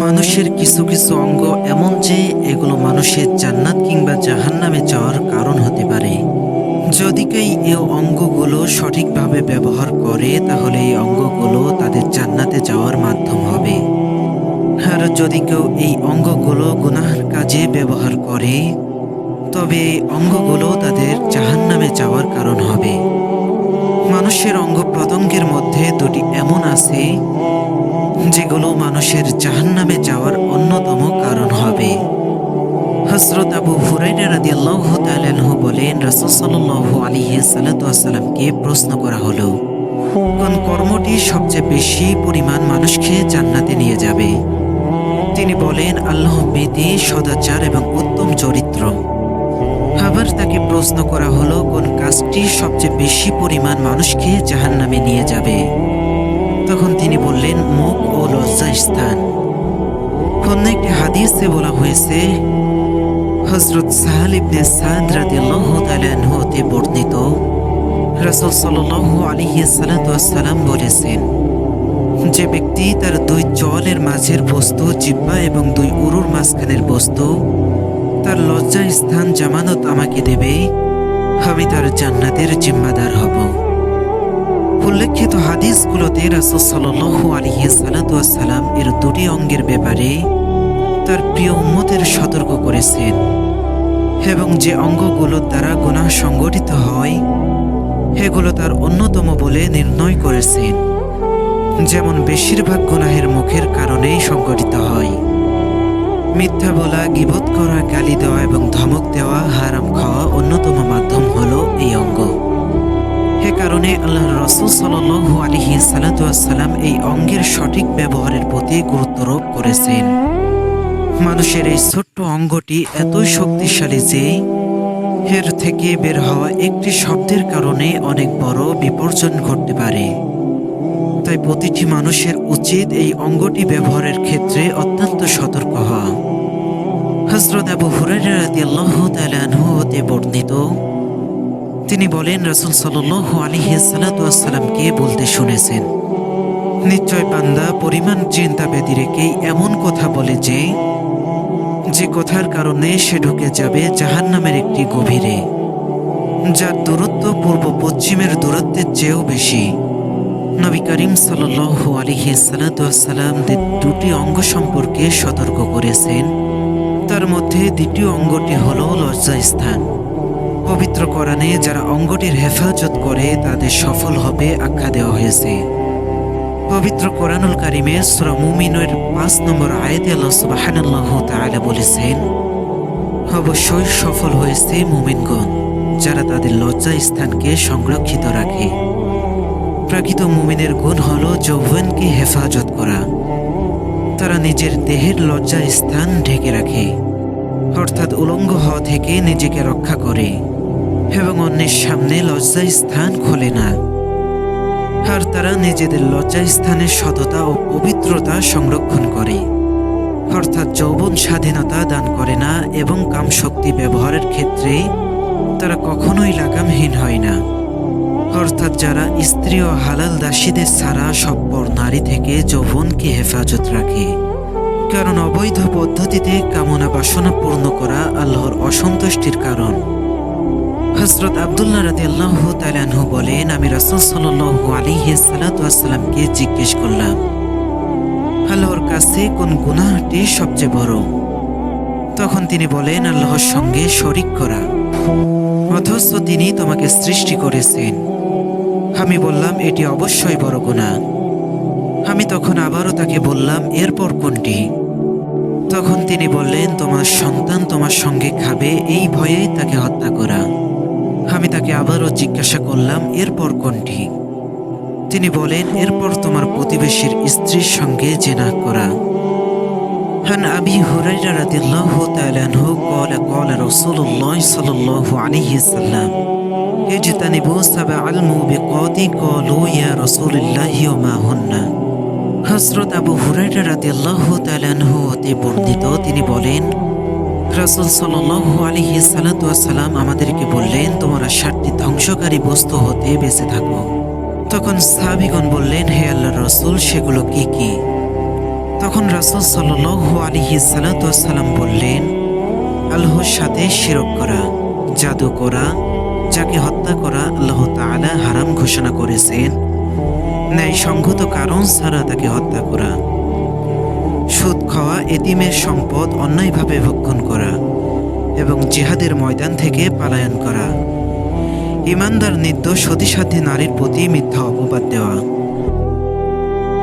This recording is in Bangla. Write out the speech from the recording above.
মানুষের কিছু কিছু অঙ্গ এমন যে এগুলো মানুষের জান্নাত কিংবা জাহান্নামে যাওয়ার কারণ হতে পারে। যদি কেউ এই অঙ্গগুলো সঠিকভাবে ব্যবহার করে, তাহলে এই অঙ্গগুলো তাদের জান্নাতে যাওয়ার মাধ্যম হবে। আর যদি কেউ এই অঙ্গগুলো গুনাহের কাজে ব্যবহার করে, তবে এই অঙ্গগুলো তাদের জাহান্নামে যাওয়ার কারণ হবে। মানুষের অঙ্গ প্রত্যঙ্গের মধ্যে দুটি এমন আছে যেগুলো মানুষের জাহান্নামে যাওয়ার অন্যতম কারণ হবে। হজরত আবু হুরাইরা রাদিয়াল্লাহু তাআলা আনহু বলেন, রাসূল সাল্লাল্লাহু আলাইহি সাল্লাতুয়াসাল্লামকে প্রশ্ন করা হলো, কোন কর্মটি সবচেয়ে বেশি পরিমাণ মানুষকে জান্নাতে নিয়ে যাবে? তিনি বলেন, আল্লাহ বেদে সদাচার এবং উত্তম চরিত্র। আবার তাকে প্রশ্ন করা হলো, কোন কাজটি সবচেয়ে বেশি পরিমাণ মানুষকে জাহান্নামে নিয়ে যাবে? তখন তিনি বললেন, মুখ ও লজ্জা স্থান। অন্য একটি হাদিসে বলা হয়েছে হজরত সাহাল ইবনে সাদ হতে বর্ণিত, রাসূল সাল্লাল্লাহু আলাইহি সাল্লাম বলেছেন, যে ব্যক্তি তার দুই জলের মাঝের বস্তু জিব্বা এবং দুই উরুর মাঝখানের বস্তু, তার লজ্জা স্থান জামানত আমাকে দেবে, আমি তার জান্নাতের জিম্মাদার হব। উল্লেখিত হাদিসগুলোতে রাসূল সাল্লাল্লাহু আলাইহি সাল্লাম এর দুটি অঙ্গের ব্যাপারে তার প্রিয় উম্মতের সতর্ক করেছেন এবং যে অঙ্গগুলোর দ্বারা গুনাহ সংগঠিত হয় এগুলো তার অন্যতম বলে নির্ণয় করেছেন। যেমন বেশিরভাগ গুনাহের মুখের কারণেই সংগঠিত হয়। মিথ্যা বলা, গিবত করা, গালি দেওয়া এবং ধমক দেওয়া হারাম খাওয়া অন্যতম মাধ্যম হলো কারণে আল্লাহ রসুল সাল্লু আলহি সালাতাম এই অঙ্গের সঠিক ব্যবহারের প্রতি গুরুত্বারোপ করেছেন। মানুষের এই ছোট্ট অঙ্গটি এতই শক্তিশালী যে এর থেকে বের হওয়া একটি শব্দের কারণে অনেক বড় বিপর্যয় ঘটতে পারে। তাই প্রতিটি মানুষের উচিত এই অঙ্গটি ব্যবহারের ক্ষেত্রে অত্যন্ত সতর্ক হওয়া। হজরত আবু হুরাইরা রাদিয়াল্লাহু তাআলা হতে বর্ণিত তিনি বলেন, রাসূল সাল্লাল্লাহু আলাইহি সাল্লাতুয়াসাল্লামকে বলতে শুনেছেন, নিশ্চয় পান্দা পরিমাণ চিন্তা ব্যতি রেখেই এমন কথা বলে যে যে কথার কারণে সে ঢুকে যাবে জাহান্নামের একটি গভীরে, যার দূরত্ব পূর্ব পশ্চিমের দূরত্বের চেয়েও বেশি। নবী করিম সাল্লু আলিহি সালাতামদের দুটি অঙ্গ সম্পর্কে সতর্ক করেছেন। তার মধ্যে দ্বিতীয় অঙ্গটি হল লজ্জা স্থান পবিত্র কোরআনে যারা অঙ্গটির হেফাজত করে তাদের সফল হবে আখ্যা দেওয়া হয়েছে। পবিত্র কোরআনুল কারিমে সুরা মুমিনের পাঁচ নম্বর আয়াতে আল্লাহ তাআলা বলেছেন, অবশ্যই সফল হয়েছে মুমিনগণ যারা তাদের লজ্জা স্থানকে সংরক্ষিত রাখে। প্রাকৃত মুমিনের গুণ হল যৌবনকে হেফাজত করা। তারা নিজের দেহের লজ্জা স্থান ঢেকে রাখে, অর্থাৎ উলঙ্গ হওয়া থেকে নিজেকে রক্ষা করে। এবং অন্যের সামনে লজ্জায় স্থান খোলে না। আর তারা নিজেদের লজ্জায় স্থানের সততা ও পবিত্রতা সংরক্ষণ করে। অর্থাৎ যৌবন স্বাধীনতা দান করে না এবং কামশক্তি ব্যবহারের ক্ষেত্রে তারা কখনোই লাগামহীন হয় না। অর্থাৎ যারা স্ত্রী ও হালাল দাসীদের ছাড়া সব্বর নারী থেকে যৌবনকে হেফাজত রাখে। কারণ অবৈধ পদ্ধতিতে কামনা বাসনা পূর্ণ করা আল্লাহর অসন্তুষ্টির কারণ। হজরত আবদুল্লাহ রাজি আল্লাহ তালানহু বলেন, আমি রাসুল সাল্লু আলিহি সালাতামকে জিজ্ঞেস করলাম, আল্লাহর কাছে কোন গুনাহটি সবচেয়ে বড়? তখন তিনি বলেন, আল্লাহর সঙ্গে শরিক করা, অথচ তিনি তোমাকে সৃষ্টি করেছেন। আমি বললাম, এটি অবশ্যই বড় গুণা আমি তখন আবারও তাকে বললাম, এরপর কোনটি? তখন তিনি বললেন, তোমার সন্তান তোমার সঙ্গে খাবে, এই ভয়েই তাকে হত্যা করা। আমি তাকে আবারও জিজ্ঞাসা করলাম এরপর কোনটি তিনি বলেন এরপর তোমার প্রতিবেশীর স্ত্রীর সঙ্গে জেনা করা عن أبي هريرة رضي الله تعالى عنه قال قال رسول الله صلى الله عليه وسلم اجتنبوا سبع الموبقات قالوا يا رسول الله وما هن হজরত আবু হুরাইরা রাদিয়াল্লাহু তাআলা আনহু হতে বর্ণিত তিনি বলেন রাসূল সাল্লাল্লাহু আলাইহি সাল্লাম আমাদেরকে বললেন, তোমরা সাতটি ধ্বংসকারী বস্তু হতে বেঁচে থাকো। তখন সাহাবীগণ বললেন, হে আল্লাহর রাসূল, সেগুলো কি কি? তখন রাসুল সাল্লু আলিহি সালাতাম বললেন, আল্লাহর সাথে শিরক করা, জাদু করা, যাকে হত্যা করা আল্লাহ তালা হারাম ঘোষণা করেছেন। ন্যায় সংগত কারণ ছাড়া তাকে হত্যা করা। সুদ খাওয়া, এতিমের সম্পদ, অন্যায়ভাবে ভক্ষণ করা এবং জিহাদের ময়দান থেকে পালায়ন করা। ইমানদার নিত্য সতীসাধ্যী নারীর প্রতি মিথ্যা অপবাদ দেওয়া।